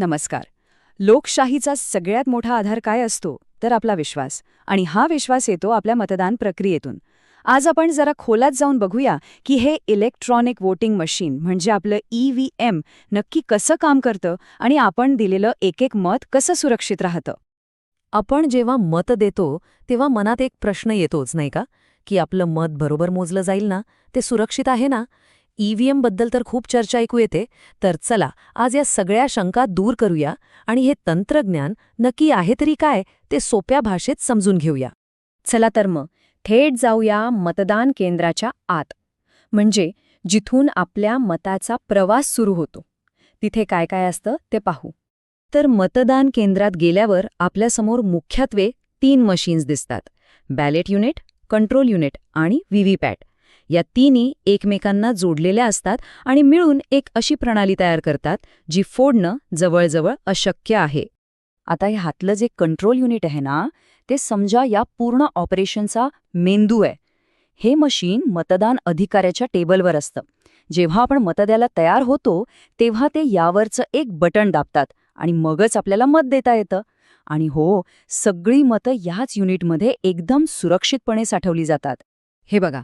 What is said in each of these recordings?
नमस्कार. लोकशाहीचा सगळ्यात मोठा आधार काय असतो तर आपला विश्वास. आणि हा विश्वास येतो आपल्या मतदान प्रक्रियेतून. आज आपण जरा खोलात जाऊन बघूया की हे इलेक्ट्रॉनिक वोटिंग मशीन म्हणजे आपलं ई व्ही एम नक्की कसं काम करतं आणि आपण दिलेलं एक एक मत कसं सुरक्षित राहतं. आपण जेव्हा मत देतो तेव्हा मनात एक प्रश्न येतोच नाही का? की आपलं मत बरोबर मोजलं जाईल ना? ते सुरक्षित आहे ना? ईव्हीएमबद्दल तर खूप चर्चा ऐकू येते तर चला आज या सगळ्या शंका दूर करूया आणि हे तंत्रज्ञान नक्की आहे तरी काय ते सोप्या भाषेत समजून घेऊया. चला तर मग थेट जाऊया मतदान केंद्राच्या आत. म्हणजे जिथून आपल्या मताचा प्रवास सुरू होतो. तिथे काय काय असतं ते पाहू. तर मतदान केंद्रात गेल्यावर आपल्यासमोर मुख्यत्वे तीन मशीन्स दिसतात. बॅलेट युनिट कंट्रोल युनिट आणि व्हीव्हीपॅट या तिन्ही एकमेकांना जोडलेल्या असतात आणि मिळून एक अशी प्रणाली तयार करतात जी फोडणं जवळजवळ अशक्य आहे. आता हे हातलं जे कंट्रोल युनिट आहे ना ते समजा या पूर्ण ऑपरेशनचा मेंदू आहे. हे मशीन मतदान अधिकाऱ्याच्या टेबलवर असतं. जेव्हा आपण मतद्याला तयार होतो तेव्हा ते यावरचं एक बटण दाबतात आणि मगच आपल्याला मत देता येतं. आणि हो सगळी मतं याच युनिटमध्ये एकदम सुरक्षितपणे साठवली जातात. हे बघा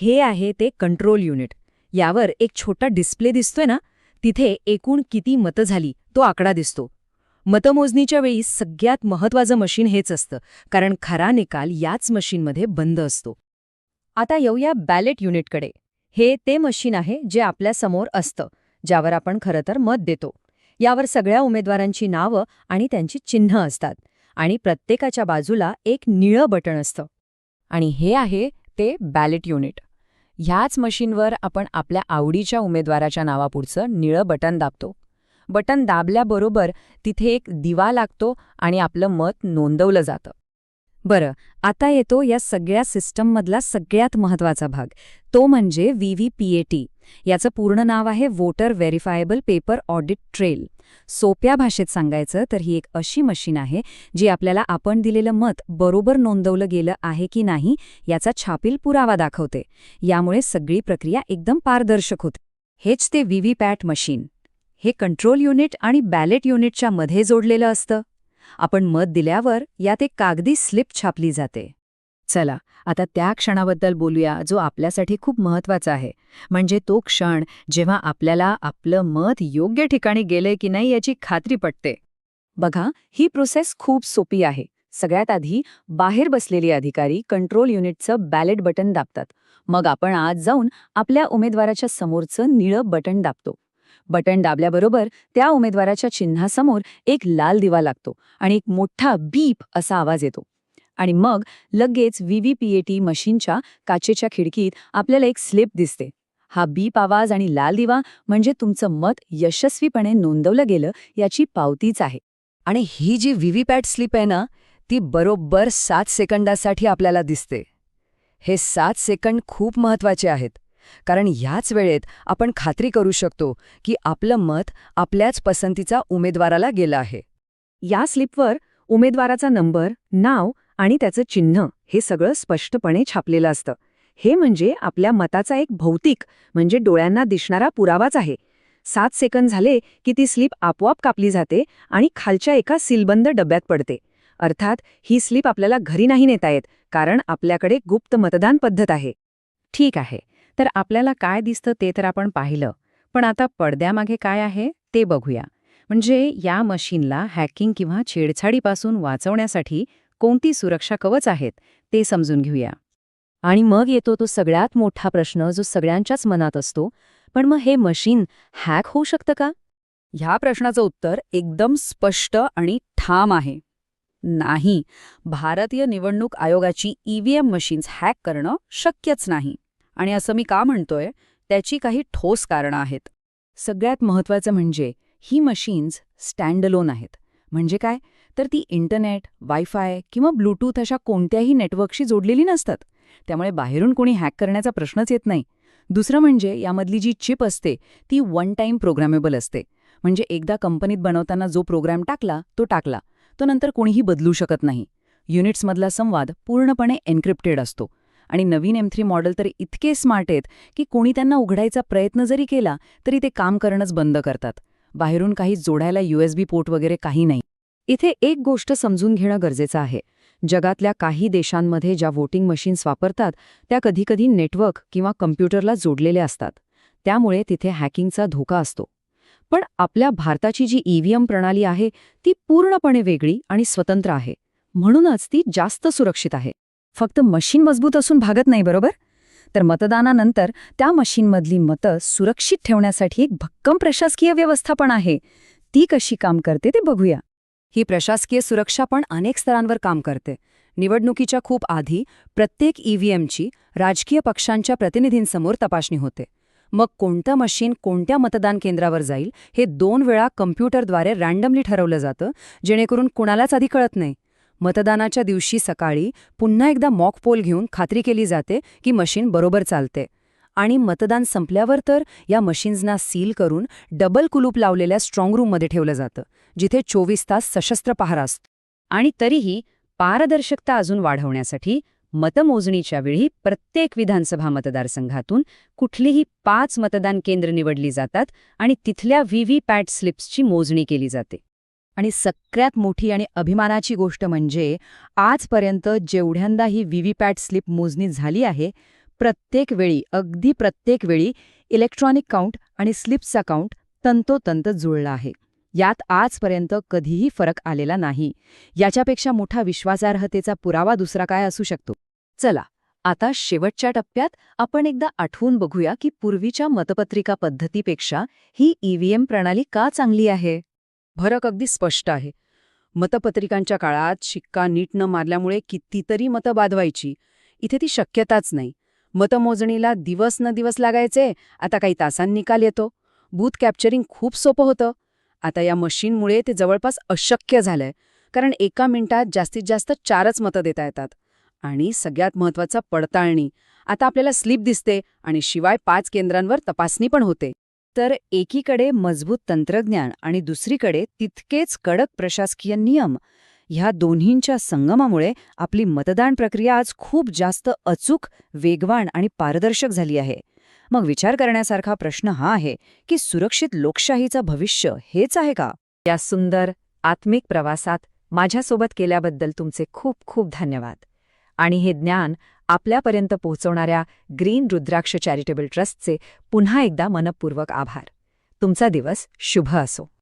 हे आहे ते कंट्रोल युनिट यावर एक छोटा डिस्प्ले दिसतोय ना? तिथे एकूण किती मतं झाली तो आकडा दिसतो. मतमोजणीच्या वेळी सगळ्यात महत्वाचं मशीन हेच असतं कारण खरा निकाल याच मशीनमध्ये बंद असतो. आता येऊया बॅलेट युनिटकडे हे ते मशीन आहे जे आपल्यासमोर असतं ज्यावर आपण खरं तर मत देतो. यावर सगळ्या उमेदवारांची नावं आणि त्यांची चिन्ह असतात आणि प्रत्येकाच्या बाजूला एक निळं बटण असतं. आणि हे आहे ते बॅलेट युनिट ह्याच मशीनवर आपण आपल्या आवडीच्या उमेदवाराच्या नावापुढचं निळं बटन दाबतो. बटन दाबल्याबरोबर तिथे एक दिवा लागतो आणि आपलं मत नोंदवलं जातं. बरं आता येतो या सगळ्या सिस्टममधला सगळ्यात महत्त्वाचा भाग. तो म्हणजे V V P A T याचं पूर्ण नाव आहे voter verifiable paper audit trail सोप्या भाषेत सांगायचं तर ही एक अशी मशीन आहे जी आपल्याला आपण दिलेलं मत बरोबर नोंदवलं गेलं आहे की नाही याचा छापील पुरावा दाखवते. यामुळे सगळी प्रक्रिया एकदम पारदर्शक होते. हेच ते व्हीव्हीपॅट पॅट मशीन. हे कंट्रोल युनिट आणि बॅलेट युनिटच्या मध्ये जोडलेलं असतं. आपण मत दिल्यावर यात एक कागदी स्लिप छापली जाते. चला आता त्या क्षणाबद्दल बोलूया जो आपल्यासाठी खूप महत्त्वाचा आहे. म्हणजे तो क्षण जेव्हा आपल्याला आपलं मत योग्य ठिकाणी गेले की नाही याची खात्री पटते. बघा ही प्रोसेस खूप सोपी आहे. सगळ्यात आधी बाहेर बसलेले अधिकारी कंट्रोल युनिटचं बॅलेट बटन दाबतात. मग आपण आज जाऊन आपल्या उमेदवाराच्या समोरचं निळं बटन दाबतो. बटन दाबल्याबरोबर त्या उमेदवाराच्या चिन्हासमोर एक लाल दिवा लागतो आणि एक मोठा बीप असा आवाज येतो. आणि मग लगेच व्हीव्हीपीएटी मशीनच्या काचेच्या खिडकीत आपल्याला एक स्लिप दिसते. हा बीप आवाज आणि लाल दिवा म्हणजे तुमचं मत यशस्वीपणे नोंदवलं गेलं याची पावतीच आहे. आणि ही जी व्हीव्हीपॅट स्लिप आहे ना ती बरोबर सात सेकंदासाठी आपल्याला दिसते. हे सात सेकंड खूप महत्त्वाचे आहेत कारण ह्याच वेळेत आपण खात्री करू शकतो की आपलं मत आपल्याच पसंतीचा उमेदवाराला गेलं आहे. या स्लिपवर उमेदवाराचा नंबर नाव आणि त्याचं चिन्ह हे सगळं स्पष्टपणे छापलेलं असतं. हे म्हणजे आपल्या मताचा एक भौतिक म्हणजे डोळ्यांना दिसणारा पुरावाच आहे. सात सेकंद झाले की ती स्लिप आपोआप कापली जाते आणि खालच्या एका सीलबंद डब्यात पडते. अर्थात ही स्लिप आपल्याला घरी नाही नेता येत कारण आपल्याकडे गुप्त मतदान पद्धत आहे. ठीक आहे तर आपल्याला काय दिसतं ते तर आपण पाहिलं. पण आता पडद्यामागे काय आहे ते बघूया. म्हणजे या मशीनला हॅकिंग किंवा छेडछाडीपासून वाचवण्यासाठी कोणती सुरक्षा कवच आहेत ते समजून घेऊया. आणि मग येतो तो सगळ्यात मोठा प्रश्न जो सगळ्यांच्याच मनात असतो पण मग हे मशीन हॅक होऊ शकतं का? ह्या प्रश्नाचं उत्तर एकदम स्पष्ट आणि ठाम आहे. नाही भारतीय निवडणूक आयोगाची ईव्हीएम मशीन्स हॅक करणं शक्यच नाही. आणि असं मी का म्हणतोय त्याची काही ठोस कारणं आहेत. सगळ्यात महत्वाचं म्हणजे ही मशीन्स स्टँडलोन आहेत. म्हणजे काय? तर ती इंटरनेट वायफाय किंवा ब्लूटूथ अशा कोणत्याही नेटवर्कशी जोडलेली नसतात. त्यामुळे बाहेरून कोणी हॅक करण्याचा प्रश्नच येत नाही. दुसरं म्हणजे यामधली जी चिप असते ती वन टाईम प्रोग्रामेबल असते. म्हणजे एकदा कंपनीत बनवताना जो प्रोग्राम टाकला तो टाकला. तो नंतर कोणीही बदलू शकत नाही. युनिट्समधला संवाद पूर्णपणे एन्क्रिप्टेड असतो. आणि नवीन एम थ्री मॉडेल तर इतके स्मार्ट आहेत की कोणी त्यांना उघडायचा प्रयत्न जरी केला तरी ते काम करणंच बंद करतात. बाहेरून काही जोडायला यूएसबी पोर्ट वगैरे काही नाही. इथे एक गोष्ट समजून घेणं गरजेचं आहे. जगातल्या काही देशांमध्ये ज्या वोटिंग मशीन्स वापरतात त्या कधीकधी नेटवर्क किंवा कम्प्युटरला जोडलेल्या असतात. त्यामुळे तिथे हॅकिंगचा धोका असतो. पण आपल्या भारताची जी ईव्हीएम प्रणाली आहे ती पूर्णपणे वेगळी आणि स्वतंत्र आहे. म्हणूनच ती जास्त सुरक्षित आहे. फक्त मशीन मजबूत असून भागत नाही बरोबर? तर मतदानानंतर त्या मशीनमधली मतं सुरक्षित ठेवण्यासाठी एक भक्कम प्रशासकीय व्यवस्था पण आहे. ती कशी काम करते ते बघूया. ही प्रशासकीय सुरक्षा पण अनेक स्तरांवर काम करते. निवडणुकीच्या खूप आधी प्रत्येक ईव्हीएमची राजकीय पक्षांच्या प्रतिनिधींसमोर तपासणी होते. मग कोणतं मशीन कोणत्या मतदान केंद्रावर जाईल हे दोन वेळा कम्प्युटरद्वारे रँडमली ठरवलं जातं जेणेकरून कुणालाच आधी कळत नाही. मतदानाच्या दिवशी सकाळी पुन्हा एकदा मॉक पोल घेऊन खात्री केली जाते की मशीन बरोबर चालते. आणि मतदान संपल्यावर तर या मशीन्सना सील करून डबल कुलूप लावलेल्या स्ट्रॉंग रूममध्ये ठेवलं जातं जिथे चोवीस तास सशस्त्र पहारा असतो. आणि तरीही पारदर्शकता अजून वाढवण्यासाठी मतमोजणीच्या वेळी प्रत्येक विधानसभा मतदारसंघातून कुठलीही पाच मतदान केंद्र निवडली जातात आणि तिथल्या व्ही पॅट स्लिप्सची मोजणी केली जाते. आणि सगळ्यात मोठी आणि अभिमानाची गोष्ट म्हणजे आजपर्यंत जेवढ्यांदा ही व्हीव्हीपॅट स्लिप मोजणी झाली आहे प्रत्येक वेळी अगदी प्रत्येक वेळी इलेक्ट्रॉनिक काउंट आणि स्लिप्सचा काउंट तंतोतंत जुळला आहे. यात आजपर्यंत कधीही फरक आलेला नाही. याच्यापेक्षा मोठा विश्वासार्हतेचा पुरावा दुसरा काय असू शकतो? चला आता शेवटच्या टप्प्यात आपण एकदा आठवून बघूया की पूर्वीच्या मतपत्रिका पद्धतीपेक्षा ही ईव्हीएम प्रणाली का चांगली आहे? फरक अगदी स्पष्ट आहे. मतपत्रिकांच्या काळात शिक्का नीट न मारल्यामुळे कितीतरी मतं बाधवायची. इथे ती शक्यताच नाही. मतमोजणीला दिवस न दिवस लागायचे आता काही तासांनी निकाल येतो. बूथ कॅप्चरिंग खूप सोपं होतं. आता या मशीनमुळे ते जवळपास अशक्य झालंय कारण एका मिनिटात जास्तीत जास्त चारच मतं देता येतात. आणि सगळ्यात महत्त्वाचा पडताळणी. आता आपल्याला स्लिप दिसते आणि शिवाय पाच केंद्रांवर तपासणी पण होते. तर एकीकडे मजबूत तंत्रज्ञान आणि दुसरीकडे तितकेच कडक प्रशासकीय नियम ह्या दोन्हींच्या संगमामुळे आपली मतदान प्रक्रिया आज खूप जास्त अचूक वेगवान आणि पारदर्शक झाली आहे. मग विचार करण्यासारखा प्रश्न हा आहे की सुरक्षित लोकशाहीचं भविष्य हेच आहे का? या सुंदर आत्मिक प्रवासात माझ्यासोबत केल्याबद्दल तुमचे खूप खूप धन्यवाद. आणि हे ज्ञान आपल्यापर्यंत पोहोचवणाऱ्या ग्रीन रुद्राक्ष चॅरिटेबल ट्रस्टचे पुन्हा एकदा मनपूर्वक आभार. तुमचा दिवस शुभ असो.